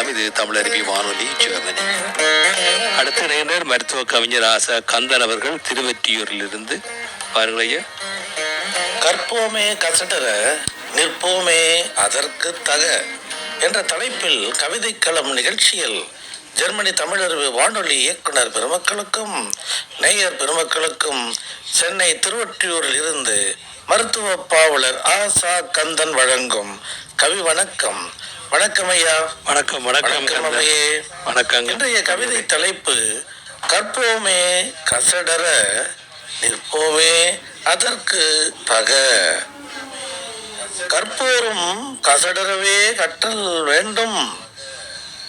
வணக்கம். இது தமிழருவி வானொலி ஜெர்மனி. அடுத்த இணையினர் மருத்துவ கவிஞர் ஆசா கந்தன் அவர்கள் திருவெற்றியூரிலிருந்து. பாருங்கள் ஐயா. கற்போமே கசடர நிற்போமே அதற்கு தக என்ற தலைப்பில் கவிதைக்களம் நிகழ்ச்சியில் ஜெர்மனி தமிழறிவு வானொலி இயக்குனர் பெருமக்களுக்கும் நேயர் பெருமக்களுக்கும் சென்னை திருவொற்றியூரில் இருந்து மருத்துவ பாவலர் ஆசா கந்தன் வழங்கும் கவி வணக்கம். வணக்கம் ஐயா வணக்கம் வணக்கம் வணக்கம். அவையே வணக்கங்க. இன்றைய கவிதை தலைப்பு கற்போமே கசடர நிற்போமே அதற்கு தக கற்போரும் கசடரவே கற்றல் வேண்டும்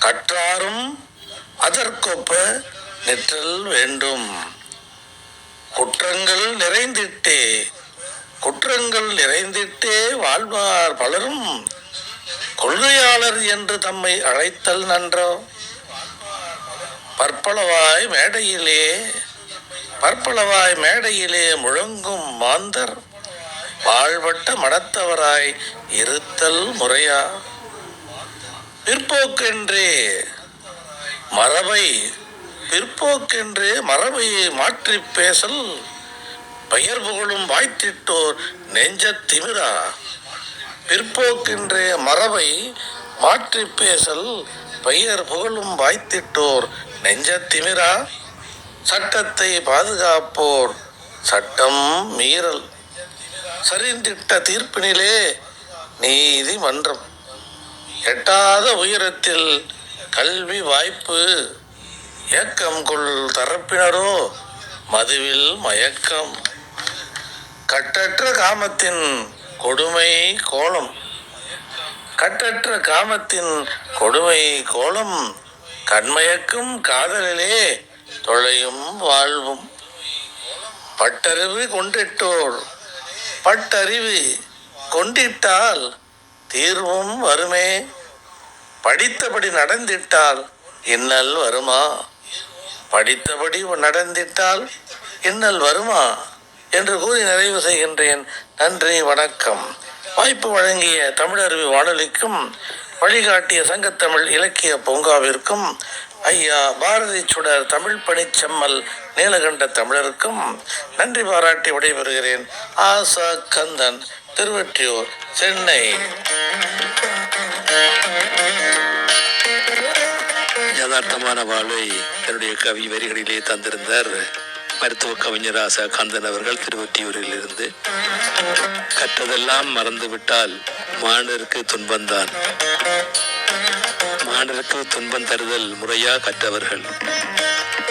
கற்றாரும் அதற்கொப்ப நிற்றல் வேண்டும். குற்றங்கள் நிறைந்திட்டே குற்றங்கள் நிறைந்திட்டே வாழ்வார் பலரும் கொள்கையாளர் என்று தம்மை அழைத்தல் நன்றோ? பற்பளவாய் மேடையிலே பற்பளவாய் மேடையிலே முழங்கும் மாந்தர் வாழ்வட்ட மடத்தவராய் இருத்தல் முறையா? பிற்போக்கென்றே மரபை பிற்போக்கென்றே மரபை மாற்றி பேசல் பெயர் புகழும் வாய்த்திட்டோர் நெஞ்சத் திமிரா? பிற்போக்கென்றே மரபை மாற்றி பேசல் பெயர் புகழும் வாய்த்திட்டோர். நெஞ்ச திமிரா சட்டத்தை பாதுகாப்போர். சட்டம் மீறல் சரிந்திட்ட தீர்ப்பினிலே நீதிமன்றம் எட்டாத உயரத்தில் கல்வி வாய்ப்பு ஏக்கம் கொள் தரப்பினரோ மதுவில் மயக்கம். கட்டற்ற காமத்தின் கொடுமை கோலம். கட்டற்ற காமத்தின் கொடுமை கோலம். கண்மயக்கும் காதலிலே தொலையும் வாழ்வும். பட்டறிவு கொண்டிட்டோர் பட்டறிவு கொண்டிட்டால் தீர்வும் வருமே. படித்தபடி நடந்திட்டால் இன்னல் வருமா? படித்தபடி நடந்திட்டால் இன்னல் வருமா? என்று கூறி நிறைவு செய்கின்றேன். நன்றி வணக்கம். வாய்ப்பு வழங்கிய தமிழருவி வானொலிக்கும் வழிகாட்டிய சங்கத்தமிழ் இலக்கிய பூங்காவிற்கும் ஐயா பாரதி சுடர் தமிழ் பணிச்செம்மல் நீலகண்ட தமிழருக்கும் நன்றி பாராட்டி விடைபெறுகிறேன். ஆசா கந்தன் திருவெற்றியூர் சென்னை. யதார்த்தமான வாழ்வை தன்னுடைய கவி வரிகளிலே தந்திருந்தார். மருத்துவ கவிஞர் ஆசா கந்தன் அவர்கள் திருவொற்றியூரில் இருந்து கற்றதெல்லாம் மறந்துவிட்டால் மாணருக்கு துன்பம்தான் மாணருக்கு துன்பம் தருதல் முறையா கற்றவர்கள்.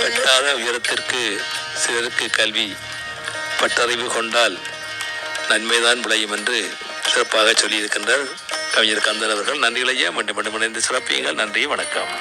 கட்டாத உயரத்திற்கு சிலருக்கு கல்வி பட்டறிவு கொண்டால் நன்மைதான் விளையும் என்று சிறப்பாக சொல்லியிருக்கின்றார் கவிஞர் கந்தன் அவர்கள். நன்றிகளையா மீண்டும் மீண்டும் சிறப்பியுங்கள். நன்றி வணக்கம்.